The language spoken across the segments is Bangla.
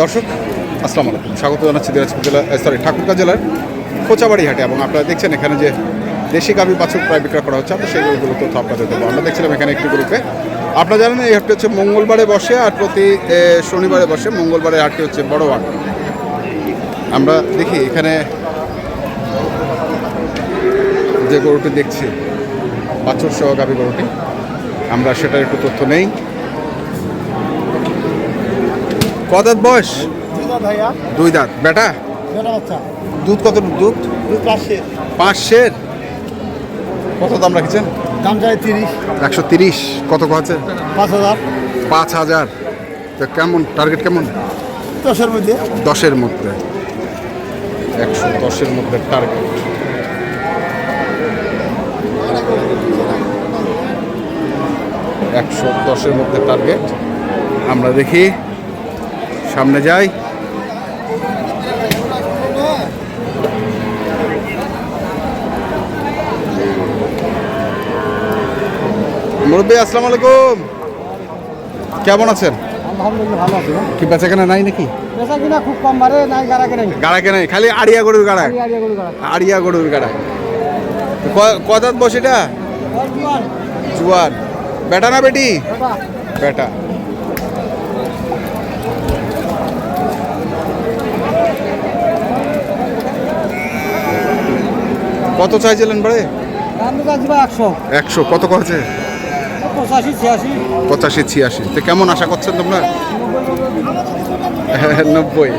দর্শক, আসসালামু আলাইকুম। স্বাগত জানাচ্ছি দিনাজপুর জেলা সরি ঠাকুরগাঁ জেলার খোঁচাবাড়ি হাটে এবং আপনারা দেখছেন এখানে যে দেশি গাভী বাছুর প্রায় বিক্রয় করা হচ্ছে, আমরা সেই গরুগুলো তথ্য আপনাদের দেবো। আমরা দেখছিলাম এখানে একটি গ্রুপে। আপনারা জানেন এই হাটটি হচ্ছে মঙ্গলবারে বসে আর প্রতি শনিবারে বসে। মঙ্গলবারে হাটটি হচ্ছে বড় হাট। আমরা দেখি এখানে যে গরুটি দেখছি বাছুর সহ গাভী গরুটি। আমরা সেটার একটু তথ্য নেই। কদাত বয়স? দুই দাঁত বেটা? দুধ কত দুধ? পাঁচ সের। কত দাম রাখছেন? দাম চাই তিরিশ। একশো তিরিশ। কত আছে পাঁচ হাজার। পাঁচ হাজার। তো কেমন? টার্গেট কেমন? দশের মধ্যে। দশের মধ্যে। একশো দশের মধ্যে টার্গেট। একশো দশের মধ্যে টার্গেট। আমরা দেখি। সামনে যাই। মুরব্বী আসসালামু আলাইকুম। কেমন আছেন? আলহামদুলিল্লাহ ভালো আছে। কি নাই নাকি? বেচা কিনা খুব কম বাড়ে নাই গাড়া কেনাই। গাড়া খালি আড়িয়া গরুর গাড়া। আড়িয়া গরু গাড়া। আড়িয়া গরুর গাড়া। কদাত বস এটা বেটা না বেটি। বেটা। কত চাইছিলেন ভাই? একশো। কত করেছে? পঁচাশি ছিয়াশি। তো কেমন আশা করছেন তোমরা? নব্বই।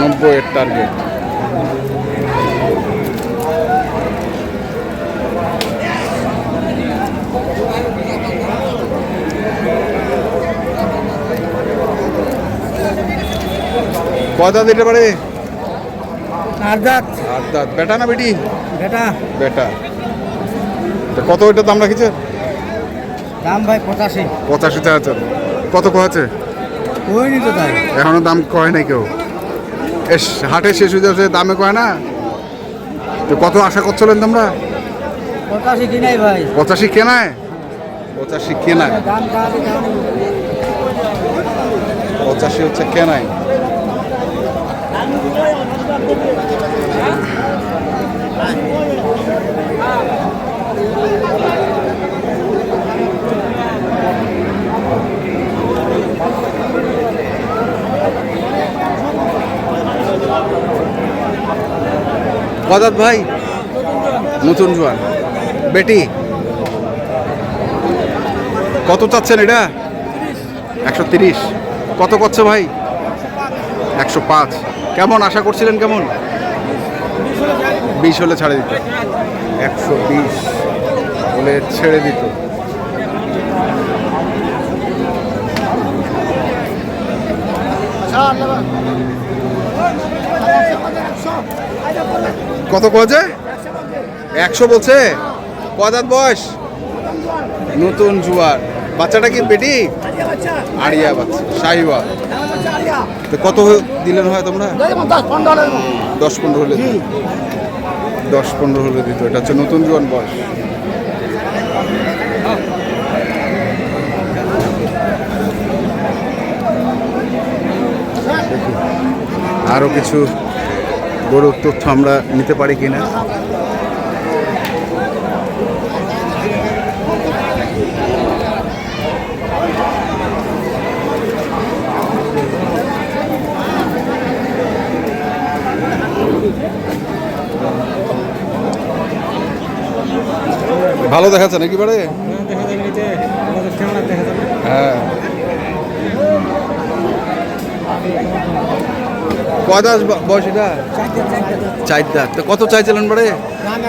নব্বই টার্গেট কয়দা দিতে পারে? আর দাঁত আর দাঁত বেটা না বেটি? বেটা। বেটা। তো কত ওইটা দাম রাখিছে? দাম ভাই পঁচাশি। পঁচাশি আছে। কত আছে ওই নিতে তাই। এখনও দাম কয় নাই কেউ। এস হাটে শেষ হয়ে যাচ্ছে দামে কয় না? তো কত আশা করছিলেন তোমরা? পঁচাশি কিনাই ভাই। পঁচাশি কেনায়? পঁচাশি কেনায়। দাম কাছে দাম পঁচাশি হচ্ছে কেনায়। গদাত ভাই? নতুন জোয়ান। বেটি? কত চাচ্ছেন এটা? একশো তিরিশ। কত করছে ভাই? একশো পাঁচ। কেমন? আশা করছিলেন কেমন? বিশ হলে ছাড়ে দিত। একশো বিশ হলে ছেড়ে দিত। কত কছে একশো বলছে? কদাত বয়স? নতুন জুয়ার। বাচ্চাটা কি বেটি আড়িয়া বাচ্চা শাহিওয়া তো কত দিলেন হয় তোমরা? দশ পনেরো হলে। দশ পনেরো হলে দিত, এটা হচ্ছে নতুন জোয়ান বয়স। আরও কিছু গরুর তথ্য আমরা নিতে পারি কিনা? ভালো দেখাচ্ছে নাকি বারে হ্যাঁ। কয় দাস ব- বয়স এটা? চার দাঁত তো কত চাইছিলেন দাম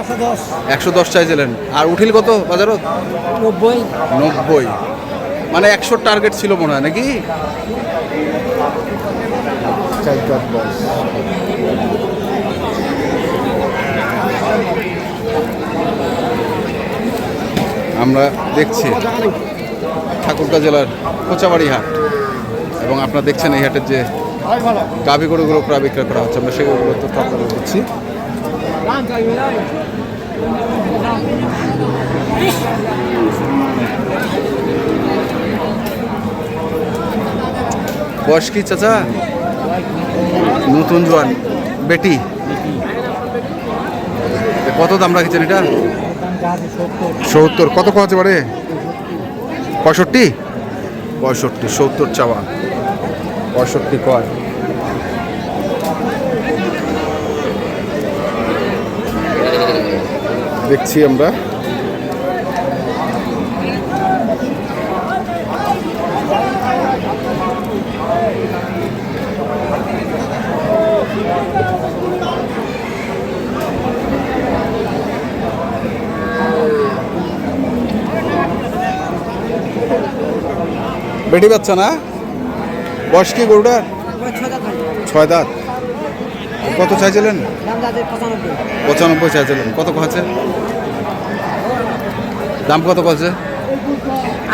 একশো দশ। চাইছিলেন। আর উঠিল কত বাজারত? নব্বই। নব্বই। মানে একশো টার্গেট ছিল মনে হয় নাকি? আমরা দেখছি ঠাকুরগাঁ জেলার কোচাবাড়ি হাট। এবং আপনারা দেখছেন এই হাটের যে গাভী গরুগুলো প্রায় বিক্রয় করা হচ্ছে। আমরা সেগুলো তথ্য আপনাদের দিচ্ছি। বয়স কি চাচা? নতুন জোয়ান। বেটি? কত দাম রাখছেন এটা? সত্তর। কত খাওয়াচ্ছে পারে পঁয়ষট্টি? পঁয়ষট্টি, সত্তর চাওয়া। পঁয়ষট্টি কয় দেখছি আমরা। বেটি বাচ্চা না? বয়স কি গরুটার ছয় দাঁত কত চাইছিলেন? পঁচানব্বই। চাইছিলেন। কত আছে দাম কত আছে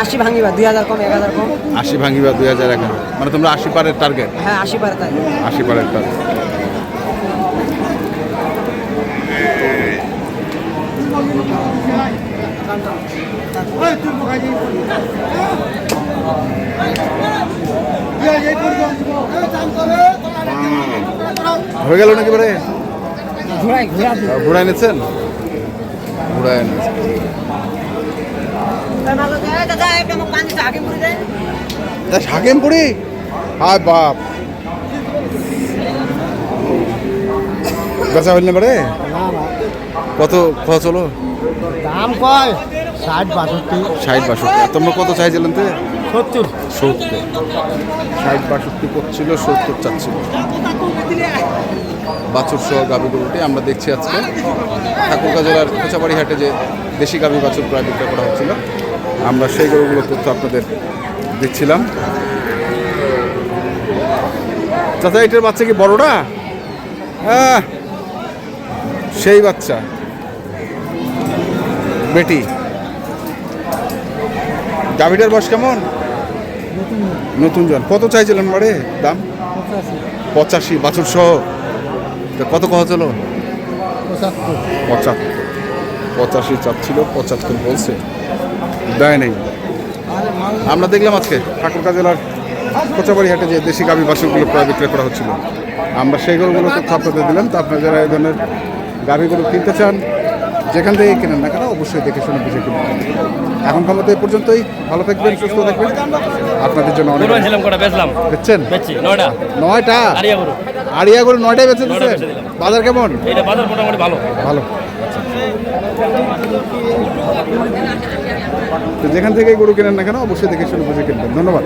আশি ভাঙিবা দুই হাজার কম এক হাজার কম। আশি ভাঙিবা দুই হাজার এক হাজার। মানে তোমরা আশি পারের টার্গেট হ্যাঁ আশি পারের তাই আশি পারের টার্গেট হয়ে গেল নাকি বারে এনেছেন ঘোড়া তা হাকিমপুরি হায় বাপ। বেচা হইল না বারে কত কত চলো? দাম কয়? ষাট বাষট্টি। ষাট বাষট্টি। তোমরা কত চাইছিলেন তো? সত্তর। সত্তর। ষাট বাষট্টি করছিল সত্তর চাচ্ছিল। বাছুর সহ গাভী গরুটি আমরা দেখছি আজকে। ঠাকুরগাঁ জেলার খোঁচাবাড়ি হাটে যে দেশি গাভী বাছুর প্রায় বিক্রয় করা হচ্ছিল আমরা সেই গরুগুলোর তথ্য আপনাদের দিচ্ছিলাম। চাচা এটার বাচ্চা কি বড়টা? হ্যাঁ সেই বাচ্চা। বেটি। গাভীটার বয়স কেমন? নতুন জন। কত চাইছিলেন বাড়ে? দাম? পঁচাশি। বাছুর সহ? কত কথা চলো পঁচাত্তর। পঁচাশি চাচ্ছিল পঁচাত্তর বলছে। দেয় নেই। আমরা দেখলাম আজকে ঠাকুরকা জেলার কোচাবাড়ি হাটে যে দেশি গাভী বাছুরগুলো প্রায় বিক্রয় করা হচ্ছিল। আমরা সেই গরুগুলো তথ্য আপনাদের দিলাম। তো আপনারা যারা এই ধরনের গাভীগুলো কিনতে চান যেখান থেকে কেনেন না কেন অবশ্যই দেখে শুনে বুঝে কিনবেন এখন ক্ষমতা এই পর্যন্তই। ভালো থাকবেন সুস্থ থাকবেন। আপনাদের জন্য অনেক দেখছেন নয়টা। আড়িয়া গরু। নয়টায় বেঁচে দিচ্ছেন বাজার কেমন? বাজার মোটামুটি ভালো। ভালো। তো যেখান থেকে গরু কেনেন না কেন অবশ্যই দেখে শুনে বুঝে কিনবেন। ধন্যবাদ।